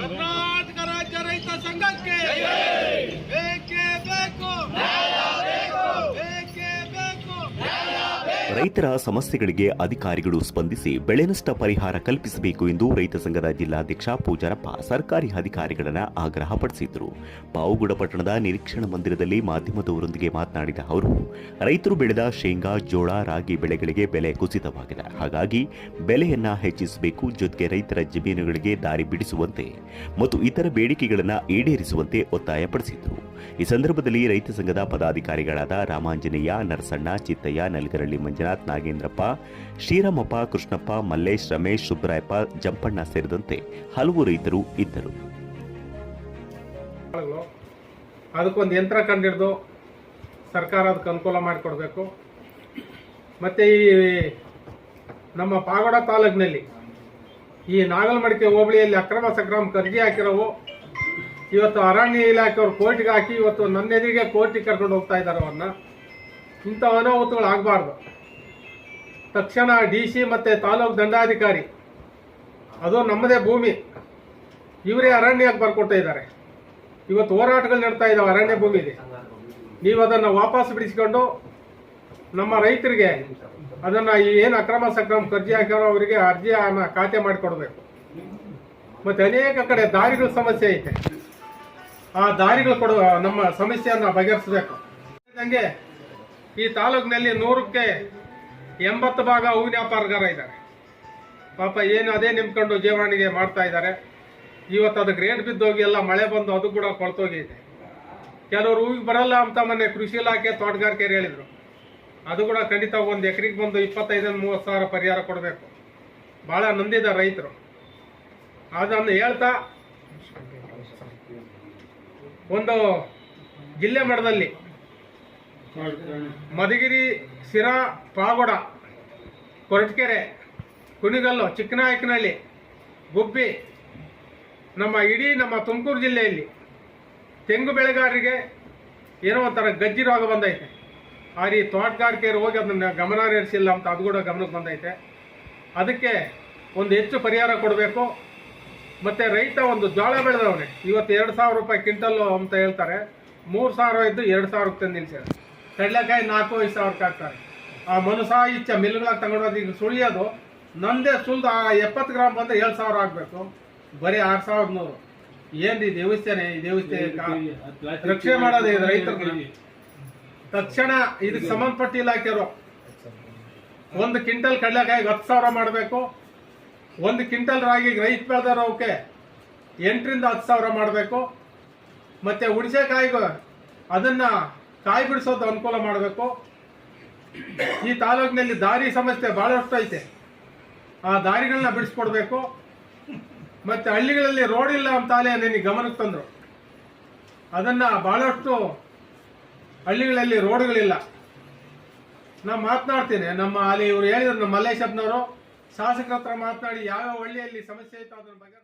ಕರ್ನಾಟಕ ರಾಜ್ಯ ರೈತ ಸಂಘಕ್ಕೆ ರೈತರ ಸಮಸ್ಯೆಗಳಿಗೆ ಅಧಿಕಾರಿಗಳು ಸ್ಪಂದಿಸಿ ಬೆಳೆ ನಷ್ಟ ಪರಿಹಾರ ಕಲ್ಪಿಸಬೇಕು ಎಂದು ರೈತ ಸಂಘದ ಜಿಲ್ಲಾಧ್ಯಕ್ಷ ಪೂಜಾರಪ್ಪ ಸರ್ಕಾರಿ ಅಧಿಕಾರಿಗಳನ್ನ ಆಗ್ರಹಪಡಿಸಿದರು ಪಾವುಗುಡ ಪಟ್ಟಣದ ನಿರೀಕ್ಷಣಾ ಮಂದಿರದಲ್ಲಿ ಮಾಧ್ಯಮದವರೊಂದಿಗೆ ಮಾತನಾಡಿದ ಅವರು, ರೈತರು ಬೆಳೆದ ಶೇಂಗಾ, ಜೋಳ, ರಾಗಿ ಬೆಳೆಗಳಿಗೆ ಬೆಲೆ ಕುಸಿತವಾಗಿದೆ. ಹಾಗಾಗಿ ಬೆಲೆಯನ್ನ ಹೆಚ್ಚಿಸಬೇಕು, ಜೊತೆಗೆ ರೈತರ ಜಮೀನುಗಳಿಗೆ ದಾರಿ ಬಿಡಿಸುವಂತೆ ಮತ್ತು ಇತರ ಬೇಡಿಕೆಗಳನ್ನು ಈಡೇರಿಸುವಂತೆ ಒತ್ತಾಯಪಡಿಸಿದರು ಈ ಸಂದರ್ಭದಲ್ಲಿ ರೈತ ಸಂಘದ ಪದಾಧಿಕಾರಿಗಳಾದ ರಾಮಾಂಜನೇಯ, ನರಸಣ್ಣ, ಚಿತ್ತಯ್ಯ, ನಲ್ಗರಳ್ಳಿ ಮಂಜುನಾಥ್, ನಾಗೇಂದ್ರಪ್ಪ, ಶ್ರೀರಾಮಪ್ಪ, ಕೃಷ್ಣಪ್ಪ, ಮಲ್ಲೇಶ್, ರಮೇಶ್ ಸುಬ್ರಾಯಪ್ಪ ಜಂಪಣ್ಣ ಸೇರಿದಂತೆ ಹಲವು ರೈತರು ಇದ್ದರು. ಅದಕ್ಕೊಂದು ಯಂತ್ರ ಕಂಡಿಡ್ದು ಸರ್ಕಾರ ಅದಕ್ಕೆ ಅನುಕೂಲ ಮಾಡಿಕೊಡ್ಬೇಕು ಮತ್ತು ಈ ನಮ್ಮ ಪಾಗೋಡ ತಾಲೂಕಿನಲ್ಲಿ ಈ ನಾಗಲಮಡಿಕೆ ಹೋಬಳಿಯಲ್ಲಿ ಅಕ್ರಮ ಸಕ್ರಮ ಕರ್ಜಿ ಹಾಕಿರೋವು ಇವತ್ತು ಅರಣ್ಯ ಇಲಾಖೆಯವರು ಕೋರ್ಟಿಗೆ ಹಾಕಿ ಇವತ್ತು ನನ್ನ ಎದುರಿಗೆ ಕೋರ್ಟಿಗೆ ಕರ್ಕೊಂಡು ಹೋಗ್ತಾ ಇದ್ದಾರೆ ಅವನ್ನ ಇಂಥ ಅನಾಹುತಗಳು ಆಗಬಾರ್ದು. ತಕ್ಷಣ ಡಿ ಸಿ ಮತ್ತು ತಾಲೂಕು ದಂಡಾಧಿಕಾರಿ, ಅದು ನಮ್ಮದೇ ಭೂಮಿ, ಇವರೇ ಅರಣ್ಯಕ್ಕೆ ಬರ್ಕೊಡ್ತಾ ಇದ್ದಾರೆ. ಇವತ್ತು ಹೋರಾಟಗಳು ನಡ್ತಾ ಇದ್ದಾವೆ ಅರಣ್ಯ ಭೂಮಿಲಿ. ನೀವು ಅದನ್ನು ವಾಪಸ್ ಬಿಡಿಸ್ಕೊಂಡು ನಮ್ಮ ರೈತರಿಗೆ ಅದನ್ನ ಏನು ಅಕ್ರಮ ಸಕ್ರಮ ಕರ್ಜಿ ಹಾಕಿರೋ ಅವರಿಗೆ ಅರ್ಜಿ ಖಾತೆ ಮಾಡಿಕೊಡ್ಬೇಕು. ಮತ್ತೆ ಅನೇಕ ಕಡೆ ದಾರಿಗಳ ಸಮಸ್ಯೆ ಐತೆ. ಆ ದಾರಿಗಳು ಕೊಡುವ ನಮ್ಮ ಸಮಸ್ಯೆಯನ್ನು ಬಗೆಹರಿಸಬೇಕು. ಹಂಗೆ ಈ ತಾಲೂಕಿನಲ್ಲಿ ನೂರಕ್ಕೆ ಎಂಬತ್ತು ಭಾಗ ಹೂವಿನ ವ್ಯಾಪಾರಗಾರ ಇದ್ದಾರೆ. ಪಾಪ ಏನು ಅದೇ ನಿಂತ್ಕೊಂಡು ಜೀವನಿಗೆ ಮಾಡ್ತಾ ಇದ್ದಾರೆ. ಇವತ್ತು ಅದಕ್ಕೆ ರೇಟ್ ಬಿದ್ದೋಗಿ ಎಲ್ಲ ಮಳೆ ಬಂದು ಅದು ಕೂಡ ಕೊಳ್ತೋಗಿದೆ. ಕೆಲವರು ಹೂವಿಗೆ ಬರಲ್ಲ ಅಂತ ಮೊನ್ನೆ ಕೃಷಿ ಇಲಾಖೆ ತೋಟಗಾರಿಕೆ ಹೇಳಿದರು. ಅದು ಕೂಡ ಖಂಡಿತ ಒಂದು ಎಕರೆಗೆ ಬಂದು ಇಪ್ಪತ್ತೈದರಿಂದ ಮೂವತ್ತು ಸಾವಿರ ಪರಿಹಾರ ಕೊಡಬೇಕು. ಭಾಳ ನಂದಿದ ರೈತರು. ಅದನ್ನು ಹೇಳ್ತಾ ಒಂದು ಜಿಲ್ಲೆ ಮಟ್ಟದಲ್ಲಿ ಮಧುಗಿರಿ ಸಿರಾ ಪಾಗೋಡ ಕೊರಟಕೆರೆ ಕುಣಿಗಲ್ಲು, ಚಿಕ್ಕನಾಯಕನಹಳ್ಳಿ, ಗುಬ್ಬಿ, ನಮ್ಮ ಇಡೀ ನಮ್ಮ ತುಮಕೂರು ಜಿಲ್ಲೆಯಲ್ಲಿ ತೆಂಗು ಬೆಳೆಗಾರರಿಗೆ ಏನೋ ಒಂಥರ ಗಜ್ಜಿ ರೋಗ ಬಂದೈತೆ. ಆ ರೀ ತೋಟಗಾರಿಕೆ ಹೋಗಿ ಅದನ್ನು ಗಮನ ಹರಿಸಿಲ್ಲ ಅಂತ ಅದು ಕೂಡ ಗಮನಕ್ಕೆ ಬಂದೈತೆ. ಅದಕ್ಕೆ ಒಂದು ಹೆಚ್ಚು ಪರಿಹಾರ ಕೊಡಬೇಕು. ಮತ್ತು ರೈತ ಒಂದು ಜೋಳ ಬೆಳೆದವನೇ. ಇವತ್ತು ಎರಡು ಸಾವಿರ ರೂಪಾಯಿ ಕ್ವಿಂಟಲ್ಲು ಅಂತ ಹೇಳ್ತಾರೆ. ಮೂರು ಸಾವಿರ ಇದ್ದು ಎರಡು ಸಾವಿರ ರೂಪಾಯಿ ನಿಲ್ಸಿದ್ದಾರೆ ಕಡಲೆಕಾಯಿ ನಾಲ್ಕು ಐದು ಸಾವಿರಕ್ಕೆ ಹಾಕ್ತಾರೆ. ಆ ಮನುಸಾ ಇಚ್ಛ ಮಿಲ್ಗಳಾಗಿ ತಗೊಂಡೋದು ಈಗ ಸುಳಿಯೋದು ನಂದೇ ಸುಲ್ದು ಆ ಎಪ್ಪತ್ತು ಗ್ರಾಮ್ ಬಂದರೆ ಏಳು ಸಾವಿರ ಆಗಬೇಕು. ಬರೀ ಆರು ಸಾವಿರದ ನೂರು. ಏನು ಈ ದೇವಸ್ಥಾನ ಈ ದೇವಸ್ಥಾನ ರಕ್ಷಣೆ ಮಾಡೋದು ಇದು ರೈತರನ್ನ ತಕ್ಷಣ ಇದಕ್ಕೆ ಸಂಬಂಧಪಟ್ಟ ಇಲಾಖೆಯವರು. ಒಂದು ಕ್ವಿಂಟಲ್ ಕಡಲೆಕಾಯಿಗೆ ಹತ್ತು ಸಾವಿರ ಮಾಡಬೇಕು. ಒಂದು ಕ್ವಿಂಟಲ್ ರಾಗಿ ರೈತ ಬೆಳೆದವಕ್ಕೆ ಎಂಟರಿಂದ ಹತ್ತು ಸಾವಿರ ಮಾಡಬೇಕು. ಮತ್ತೆ ಹುಣಸೆಕಾಯಿಗೂ ಅದನ್ನ ಕಾಯಿ ಬಿಡಿಸೋದು ಅನುಕೂಲ ಮಾಡಬೇಕು. ಈ ತಾಲೂಕಿನಲ್ಲಿ ದಾರಿ ಸಮಸ್ಯೆ ಬಹಳಷ್ಟು ಐತೆ. ಆ ದಾರಿಗಳನ್ನ ಬಿಡಿಸ್ಕೊಡ್ಬೇಕು. ಮತ್ತೆ ಹಳ್ಳಿಗಳಲ್ಲಿ ರೋಡ್ ಇಲ್ಲ ಅಂತ ನಿನಗೆ ಗಮನಕ್ಕೆ ತಂದರು. ಅದನ್ನ ಬಹಳಷ್ಟು ಹಳ್ಳಿಗಳಲ್ಲಿ ರೋಡ್ಗಳಿಲ್ಲ. ನಾನು ಮಾತನಾಡ್ತೀನಿ. ನಮ್ಮ ಅಲ್ಲಿ ಇವರು ಹೇಳಿದ್ರು, ನಮ್ಮ ಮಲ್ಲೇಶಪ್ಪನವರು. ಶಾಸಕರ ಹತ್ರ ಮಾತನಾಡಿ ಯಾವ ಹಳ್ಳಿಯಲ್ಲಿ ಸಮಸ್ಯೆ ಇತ್ತು ಅದನ್ನು ಬಗ್ಗೆ